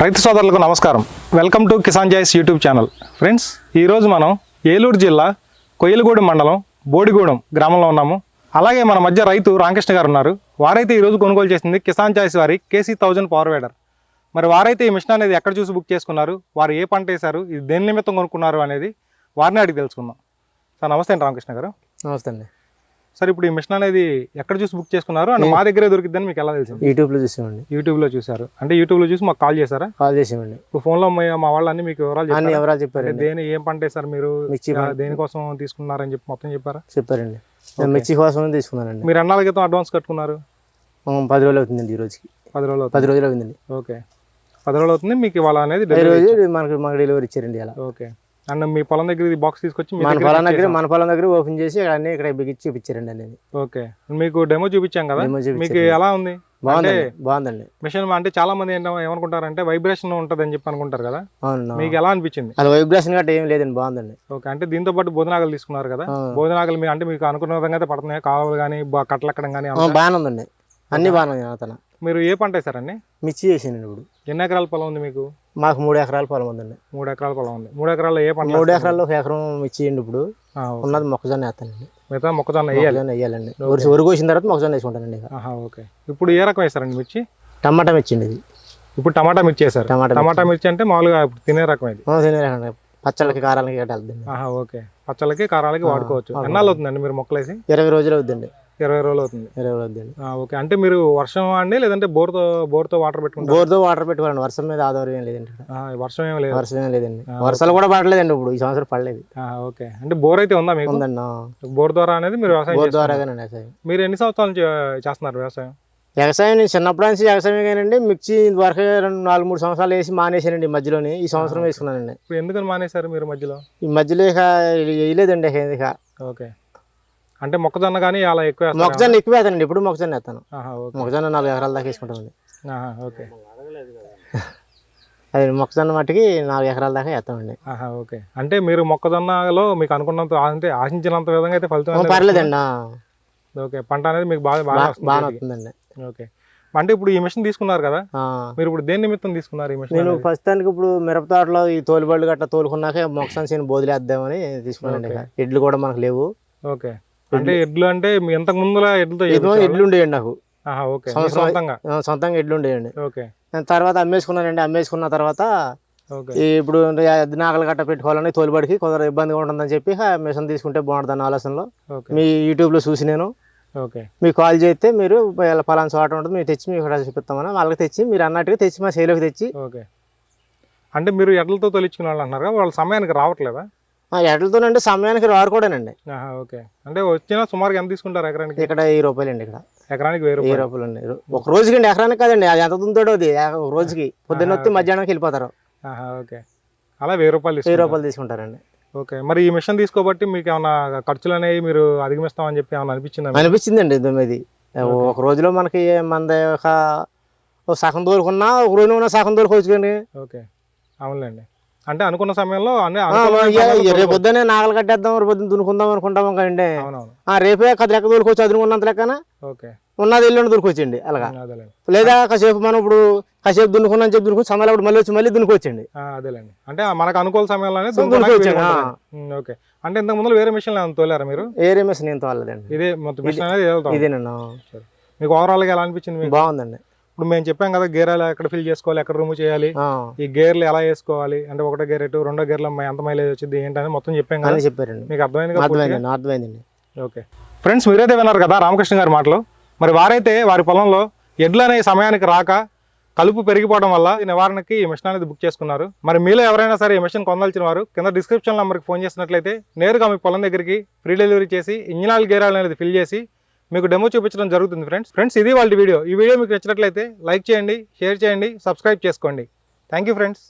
రైతు సోదరులకు నమస్కారం. Welcome to Kisan choice YouTube channel. Friends ఈరోజు మనం ఏలూరు జిల్లా కొయ్యలగూడెం మండలం బోడిగూడెం గ్రామంలో ఉన్నాము. అలాగే మన మధ్య రైతు రామకృష్ణ గారు ఉన్నారు. వారైతే ఈరోజు కొనుగోలు చేసింది కిసాన్ చాయిస్ వారి కేసీ థౌజండ్ పవర్ వేడర్. మరి వారైతే ఈ మిషన్ అనేది ఎక్కడ చూసి బుక్ చేసుకున్నారు? వారు ఏ పంట వేశారు? ఇది దేని నిమిత్తం కొనుక్కున్నారు అనేది వారిని అడిగి తెలుసుకుందాం. సార్ నమస్తే అండి రామకృష్ణ గారు. నమస్తే అండి. సార్ ఇప్పుడు ఈ మిషన్ అనేది ఎక్కడ చూసి బుక్ చేసుకున్నారు? అండ్ మా దగ్గరే దొరికిద్దని మీకు ఎలా తెలిసింది? యూట్యూబ్లో చూసామండి. యూట్యూబ్లో చూసారు. అంటే యూట్యూబ్లో చూసి మాకు కాల్ చేశారా? కాల్ చేసామండి. ఇప్పుడు ఫోన్లో మా మా వాళ్ళు అన్ని మీకు వివరాలు అన్ని చెప్పారా? అంటే చెప్పారండి దేని ఏం పంట వేశారు మీరు. దేనికోసం తీసుకున్నారని చెప్పి మొత్తం చెప్పారా? చెప్పారండి. మిర్చి కోసం తీసుకున్నానండి మీరు ఎన్నాళ్ళ క్రితం అడ్వాన్స్ కట్టుకున్నారు? పది రోజులు అవుతుందండి ఈ రోజుకి. పది రోజులు పది రోజులు అవుతుందండి. ఓకే. పది రోజులు అవుతుంది మీకు ఇవాళ అనేది మనకి మనకి డెలివరీ ఇచ్చారండి అలా ఓకే. అండ్ మీ పొలం దగ్గర బాక్స్ తీసుకొచ్చి మన పొలం దగ్గర. మన పొలం దగ్గర ఓపెన్ చేసి అన్ని ఇక్కడ బిగించి చూపించారండి అనేది ఓకే. మీకు డెమో చూపించాం కదా. మీకు ఎలా ఉంది? బాగుందండి బాగుందండి. మిషన్ అంటే చాలా మంది ఏంటో ఏమనుకుంటారంటే వైబ్రేషన్ ఉంటుంది అని చెప్పి అనుకుంటారు కదా? మీకు ఎలా అనిపించింది? అది వైబ్రేషన్ గట్రా ఏం లేదండి బాగుందండి. ఓకే. అంటే దీంతో పాటు భోజనాగలు తీసుకున్నారు కదా. భోజనాగలు మీ అంటే మీకు అనుకున్న విధంగా అయితే పడుతున్నాయి? కాలువలు కానీ కట్టలెక్కడం కానీ ఆ, బాగానే ఉందండి. అన్ని బాగానే అతను. మీరు ఏ పంట వేశారండి? మిర్చి చేసానండి ఇప్పుడు. ఎన్ని ఎకరాల పొలం ఉంది మీకు? మాకు మూడు ఎకరాల పొలం ఉందండి. మూడు ఎకరాల పొలం ఉంది. మూడు ఎకరాల్లో ఏ పంట మూడు ఎకరాల్లో ఒక ఎకరం మిర్చి వేయండి ఇప్పుడు. ఉన్నది మొక్కజొన్న వేస్తానండి. మిగతా మొక్కజొన్న వేయాలి? మొక్కజొన్న వేయాలండి వరి వరి కోసిన తర్వాత మొక్కజొన్న వేసుకుంటానండి ఓకే. ఇప్పుడు ఏ రకం వేస్తారండి మిర్చి? టమాటా మిర్చి అండి ఇది. ఇప్పుడు టమాటా మిర్చి వేశారు. టమాటా టమాటా మిర్చి అంటే మామూలుగా ఇప్పుడు తినే రకం ఇది. ఆ, తినేరకండి పచ్చళ్ళకి కారాలకి ఓకే. పచ్చళ్ళకి కారాలకి వాడుకోవచ్చు. ఎన్నాళ్ళు అవుతుందండి మీరు మొక్కలేసి? ఇరవై రోజులు అవుతుందండి ఇరవై రోజులు అవుతుంది. ఇరవై రోజులు అవుతుంది. ఓకే. అంటే మీరు వర్షం అండి లేదంటే బోర్తో బోర్తో వాటర్ పెట్టుకుంటారు? బోర్తో వాటర్ పెట్టుకోవాలండి. వర్షం మీద ఆధారం ఏం లేదండి వర్షం ఏమి లేదు. వర్షం ఏం లేదండి. వర్షాలు కూడా పడలేదండి ఇప్పుడు. ఈ సంవత్సరం పడలేదు. ఓకే. అంటే బోర్ అయితే ఉందా మీకు? ఉందండి. బోర్ ద్వారా అనేది మీరు వ్యవసాయం బోర్. ద్వారాగానే వ్యవసాయం. మీరు ఎన్ని సంవత్సరాల నుంచి చేస్తున్నారు వ్యవసాయం? వ్యవసాయం నేను చిన్నప్పటి నుంచి వ్యవసాయం కానండి మిర్చి వరకు రెండు నాలుగు మూడు సంవత్సరాలు వేసి మానేసానండి ఈ మధ్యలోని. ఈ సంవత్సరం వేసుకున్నానండి. ఎందుకని మానేశారు మీరు మధ్యలో? ఈ మధ్యలో ఇక వేయలేదండి ఇక. ఓకే. అంటే మొక్కజొన్న కానీ అలా ఎక్కువ? మొక్కజొన్న ఎక్కువ వేస్తానండి ఇప్పుడు మొక్కజొన్న వేస్తాను మొక్కజొన్న నాలుగు ఎకరాల దాకా వేసుకుంటామండి ఓకే అది మొక్కజొన్న మట్టికి నాలుగు ఎకరాల దాకా వేస్తామండి ఓకే అంటే మీరు మొక్కజొన్నలో మీకు అనుకున్నంత అంటే ఆశించినంత విధంగా అయితే ఫలితం పర్లేదండి. ఓకే పంట అనేది మీకు బాగా బాగా. వస్తుందండి ఓకే అంటే ఇప్పుడు ఈ మిషన్ తీసుకున్నారు కదా. మీరు ఇప్పుడు దేని నిమిత్తం తీసుకున్నారు ఈ మిషన్ నేను? ప్రస్తుతానికి ఇప్పుడు మిరప తోటలో ఈ తోలుబళ్ళు గట్రా తోలుకున్నాక మొక్కసం చేయని బోదిలేద్దామని తీసుకున్నానండి ఇక. ఎడ్లు కూడా మనకు లేవు ఓకే అంటే ఎడ్లు అంటే ఇంతకు ముందుల ఎడ్లతో? ఎడ్లు ఉండేయండి నాకు. సొంతంగా? ఎడ్లు ఉండేయండి ఓకే. నేను తర్వాత అమ్మేసుకున్నానండి అమ్మేసుకున్న తర్వాత ఇప్పుడు నాగలు గట్ట పెట్టుకోవాలని తోలుబడికి కొందరు ఇబ్బందిగా ఉంటుందని చెప్పి మిషన్ తీసుకుంటే బాగుంటుంది ఆలోచనలో మీ యూట్యూబ్లో చూసి నేను మీకు కాల్ చేస్తే మీరు పలానా చోట ఉంటుంది మీరు తెచ్చి మీకు చూపిస్తామని వాళ్ళకి తెచ్చి మీరు అన్నట్టుగా తెచ్చి మా శైలికి తెచ్చి అంటే మీరు ఎడ్లతో తొలిచుకున్న వాళ్ళు అంటున్నారు వాళ్ళ సమయానికి రావట్లేదా? ఎడ్లతోనండి సమయానికి ఆహా, ఓకే. అంటే వచ్చినా సుమారుగా ఎంత తీసుకుంటారు ఎకరానికి? ఇక్కడ వెయ్యి రూపాయలు అండి ఇక్కడ. ఎకరానికి వెయ్యి రూపాయలు. రూపాయలు అండి ఒక రోజుకి అండి ఎకరానికి కాదండి అది ఎంత దుంతోడో అది. ఒక రోజుకి పొద్దున్న వస్తే మధ్యాహ్నానికి వెళ్ళిపోతారు. ఓకే. అలా వెయ్యి రూపాయలు వెయ్యి. రూపాయలు తీసుకుంటారండి. ఓకే. మరి ఈ మిషన్ తీసుకోబట్టి మీకు ఏమైనా ఖర్చులు అనేవి మీరు అధిగమిస్తామని చెప్పి ఏమైనా అనిపించిందా? అనిపించిందండి ఇది ఒక రోజులో మనకి మంద ఒక సగం దూరుకున్నా ఒక రోజు ఉన్న సగం దూరుకోవచ్చు కానీ. ఓకే. అవునులేండి. అంటే అనుకున్న సమయంలో రేపు. పొద్దున్నే నాగలు కట్టేద్దాం రేపు పొద్దున్న దున్నుకుందాం అనుకుంటాం కండి ఆ రేపే కథ లెక్క దూరుకోవచ్చు అదునుకున్నంత లెక్కన? ఉన్నది ఎల్లుండి దూరుకోవచ్చండి అలాగా? లేదా కాసేపు మనం ఇప్పుడు కాసేపు దున్నుకున్నాం చెప్పి దున్నుకుని సమయాలు అప్పుడు మళ్ళీ వచ్చి మళ్ళీ దున్నుకోవచ్చండి ఆ, అదేలేండి. అంటే మనకు అనుకూల సమయంలోనే ఓకే. అంటే ఇంతకు ముందు వేరే ఏమైనా తోలారా మీరు? ఏరే మిషన్ ఏం తోలదండి ఇదే మొత్తం మిషన్ అనేది మీకు ఓవరాల్గా ఎలా అనిపించింది మీకు? బాగుందండి. ఇప్పుడు మేము చెప్పాం కదా గేరాలు ఎక్కడ ఫిల్ చేసుకోవాలి ఎక్కడ రిమూవ్ చేయాలి ఈ గేర్లు ఎలా వేసుకోవాలి అంటే ఒకటో గేర్ ఎటు రెండో గేర్లో ఎంత మైలేజ్ వచ్చింది ఏంటని మొత్తం చెప్పాం కదా. చెప్పారండి. మీకు అర్థమైంది? అర్థమైందండి. ఓకే. ఫ్రెండ్స్ మీరైతే విన్నారు కదా రామకృష్ణ గారి మాటలు. మరి వారైతే వారి పొలంలో ఎడ్లు అనే సమయానికి రాక కలుపు పెరిగిపోవడం వల్ల ఈ నివారణకి ఈ మిషన్ అనేది బుక్ చేసుకున్నారు. మరి మీలో ఎవరైనా సరే ఈ మిషన్ పొందాల్సిన వారు కింద డిస్క్రిప్షన్ నెంబర్కి ఫోన్ చేసినట్లయితే నేరుగా మీ పొలం దగ్గరికి ఫ్రీ డెలివరీ చేసి ఇంజిన్ ఆయిల్ గేర్ ఆయిల్ అనేది ఫిల్ చేసి మీకు డెమో చూపించడం జరుగుతుంది ఫ్రెండ్స్ ఫ్రెండ్స్ ఇది వాళ్ళ వీడియో ఈ వీడియో మీకు నచ్చినట్లయితే లైక్ చేయండి షేర్ చేయండి సబ్స్క్రైబ్ చేసుకోండి. Thank you friends